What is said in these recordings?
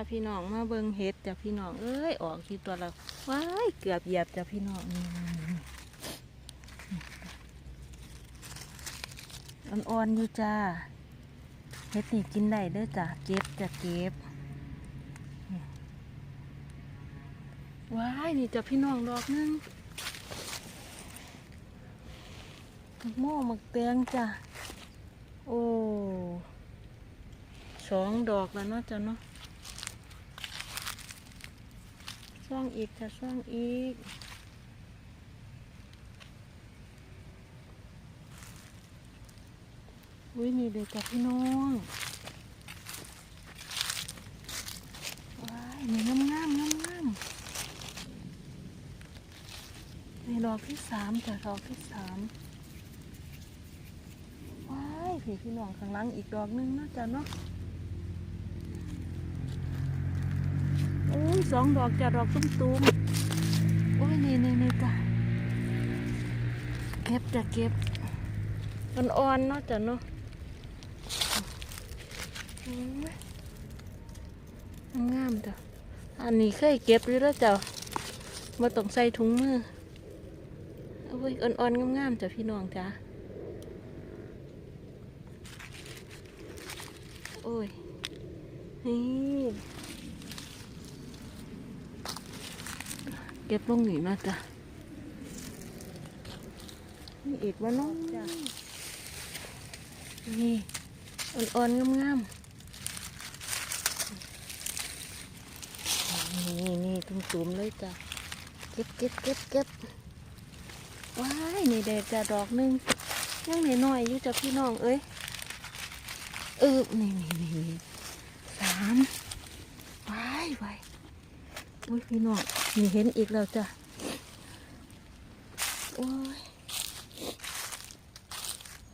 ค่ะพี่น้องมาเบิงเห็ดจ้ะพี่น้องเอ้ยออกที่ตัวเราว้ายเกือบเหยียบจ้ะพี่น้องนี่อ่อนๆอยู่จ้าเห็ดนี่กินได้เด้อจ้ะเก็บจะเก็บว้ายนี่จ้ะพี่น้องดอกนึงหมักโม่หมักเตียงจ้ะโอ้สองดอกแล้วเนาะจ้ะเนาะ ช่องอีกค่ะช่องอีกอุ้ยนี่เลยจ้ะพี่น้องว้ายนี่งามงามงามงามนี่ดอกที่สามจ้ะดอกที่สามว้ายพี่พี่น้องข้างหลังอีกดอกหนึงนาะจ้ะเนาะ โอ้ย สองดอกจะดอกตุ้มตุ้มๆโอ้ยนี่นี่นี่จ้ะเก็บจะเก็บอ่อนๆเนาะจ้ะเนาะงามจ้ะอันนี้เคยเก็บอยู่แล้วจ้ะมาต้องใส่ถุงมือโอ้ยอ่อนๆงามๆจ้ะพี่น้องจ้ะโอ้ยนี่ เก็บลงหนีมาจ้ะนี่อีกว่าน้องจ้ะนี่อ่อนๆงามๆนี่นี่ตุ้มๆเลยจ้ะเก็บเก็บเก็บเก็บว้ายนี่เด็ดจ้ะดอกหนึงยังน้อยๆอยู่จ้ะพี่น้องเอ้ยเออนี่นี่นี่นี่สามว้ายว้ายอุ้ยพี่น้อง มีเห็นอีกแล้วจ้ะ โอ้ย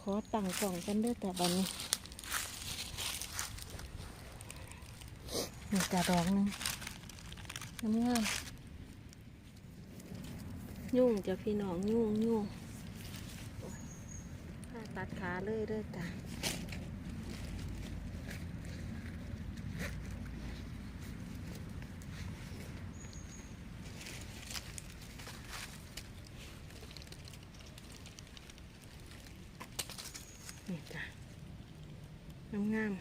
ขอตั้งกล่องกันเด้อแต่บันนี้มีกระดองหนึงงามงามๆยุ่งจ้ะพี่น้องยุ่งยุ่งข้าตัดขาเลยเด้อจ้ะ นี่จ้ะ งาม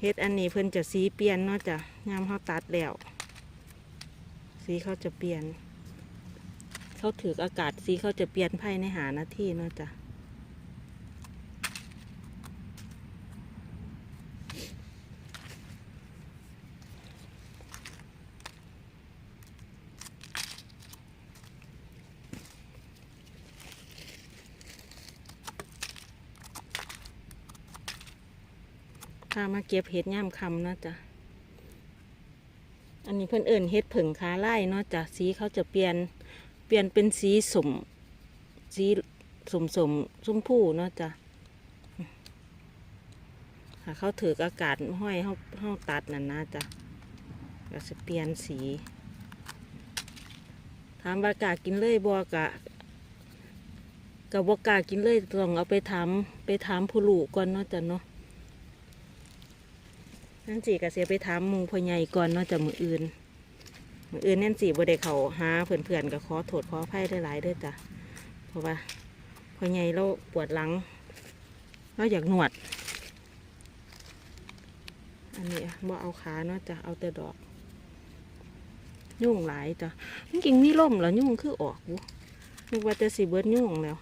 เฮ็ดอันนี้เพิ่นจะสีเปลี่ยนเนาะจ้ะงามเขาตัดแล้ว สีเขาจะเปลี่ยน เขาถืออากาศสีเขาจะเปลี่ยนภายในหานาทีเนาะจ้ะามาเก็บเห็ดย่ามคำนาะจ้ะอันนี้เพื่อนเอิ่นเห็ดผึ่งขาไล่เนาะจ้ะสีเขาจะเปลี่ยนเปลี่ยนเป็นสีสมสีสมสมชมพูเนาะจ้ะค่ะเขาถืออากาศห้อยเขาเขาตัดนั่นนะจ้ะก็จะเปลี่ยนสีถามว่ากากินเลยบอกะกับบอกากินเลยต้องเอาไปถามไปถามผู้ลูกก่อนเนาะจ้ะเนาะ นั่นจีก็เสียไปถามหมูพ่อใหญ่ก่อนนาะจากมืออื่น มืออื่นนั่นจีบ่ได้เขาหาเพื่อนๆก็ขอโทษขออภัยได้หลายๆด้อจ้ะเพราะว่าพ่อใหญ่เราปวดหลังเราอยากหนวด อันนี้บ่เอาขาเนาะจ้ะเอาแต่ดอก ยุ่งหลายจ้ะจริงๆนี่ล่มแล้วยุ่งคือออกบุนึกว่าจะสีเบิร์ดยุ่งแล้ว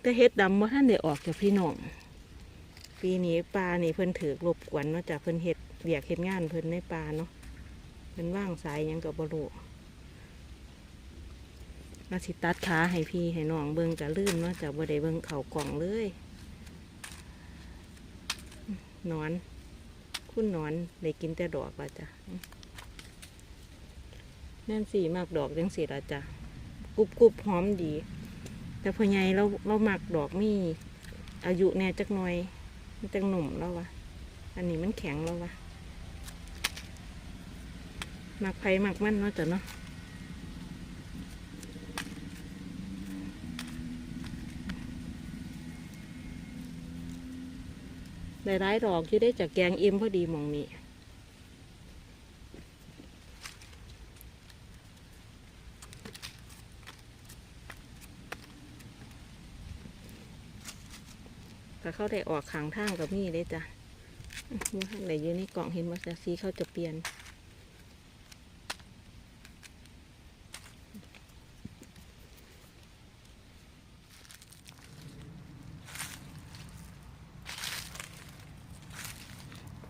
แต่เฮ็ดดำว่าท่านได้ออกจากพี่น้อง ปีนี้ปลานี่เพิ่นถือรบกวนเนาะจากเพิ่นเฮ็ดเบียกเฮ็ดงานเพิ่นในปลาเนาะเพิ่นว่างสายยังกับบรูมาสิตัดขาให้พี่ให้น้องเบิ่งกะลืมเนาะจากบ่ได้เบิ่งเข่ากล่องเลยนอน คุณนอนได้กินแต่ดอกละจ้ะแน่นสีมากดอกจังสีละจ้ะกรุบกรุบหอมดี แต่พอใหญ่เราเรามักดอกมีอายุแน่จักหน่อย มันจะหนุ่มแล้ววะอันนี้มันแข็งแล้ววะหมักไผ่หมักมันเนาะจ้ะเนาะได้ร้ายดอกที่ได้จากแกงเอ็มพอดีมองนี้ เขาได้ออกขางทางกับมีเลยจ้ะนี่ข้างไหนอยู่ในกล่องเห็นว่าจะซีเขาจะเปลี่ยน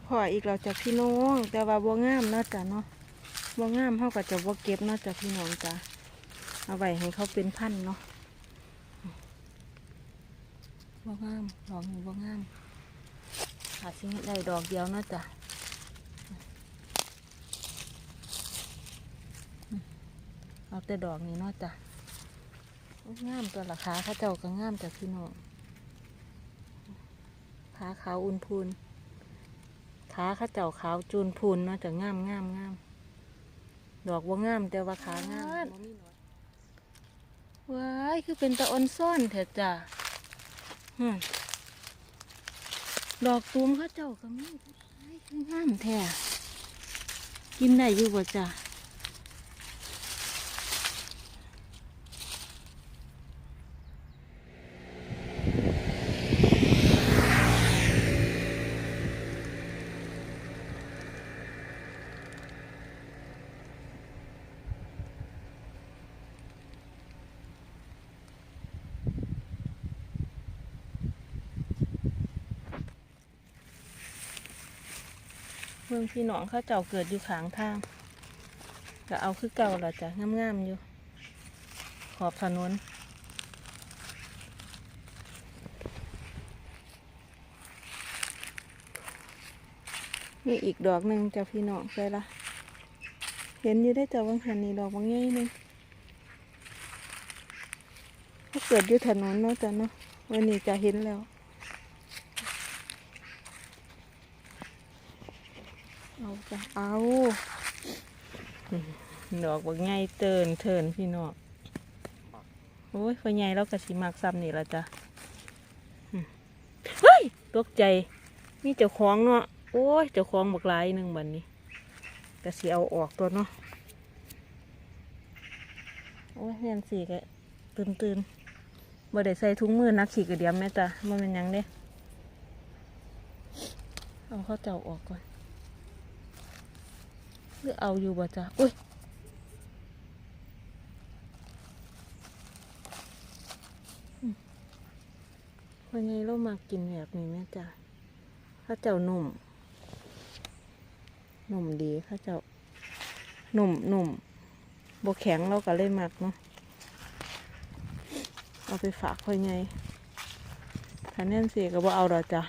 พออีกเราจะพี่น้องแต่ว่าบัวงามเนาะจ้ะเนาะบัวงามเขาก็จะบัวเก็บเนาะจ้ะพี่น้องจ้ะเอาไว้ให้เขาเป็นพันเนาะ บัวงามดอกนี้บัวงามหาสิ่งได้ดอกเดียวเนาะจ้ะเอาแต่ดอกนี้เนาะจ้ะโอ้งามตัวละขาเขาเจ้าก็งามจ้ะพี่น้องขาขาวอุ่นพูนขาเข้าเจ้าขาวจูนพูนเนาะจะงามงามงามดอกว่างามแต่ว่าขางามบ่มีหนวดว้ายคือเป็นตะออนซ่อนเถอะจ้ะฮึ่ม ดอกตูมเขาเจ้าก็มีว้ายคืองามแท้กินได้อยู่บ่จ้ะ เมืองพี่น้องเข้าเจ้าเกิดอยู่ขางทางก็เอาคือเก่าละจ้ะงามๆอยู่ ขอบถนนมีอีกดอกหนึ่งจ้ะพี่น้องใช่ละเห็นอยู่ได้จ้ะวังหันนี่ดอกบางง่ายหนึงถ้าเกิดอยู่ถนนเนาะจ้ะเนาะวันนี้จะเห็นแล้ว เอาจ้ะเอาดอกบางง่ายเตินเทินพี่น้องโอ้ยพอใหญ่แล้วก็สิมักซ้ำนี่ละจ้ะเฮ้ยตกใจมีเจ้าของเนาะโอ้ยเจ้าของบักหลายหนึ่งบันนี้ก็สิเอาออกตัวเนาะโอ้ยเรียนสีก็ตื่นตื่นบ่ได้ใส่ถุงมือนักขี่กระเดียมแม่จ้ะมันเป็นยังเด้เอาเข้าเจ้าออกก่อน หรือเอาอยู่บ่จ้ะอุ้ยวันนี้เรามากินแบบนี้แม่จ้ะข้าเจ้าหนุ่ม หนุ่มดีข้าเจ้าหนุ่มหนุ่มบแข็งเราก็เลยมักเนาะ เอาไปฝากพ่อยไงถ้าแน่นเสียก็บ่เอาดอกจ้ะ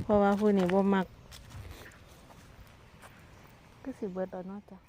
เพราะว่าผู้นี้บ่มัก ก็สิเบิ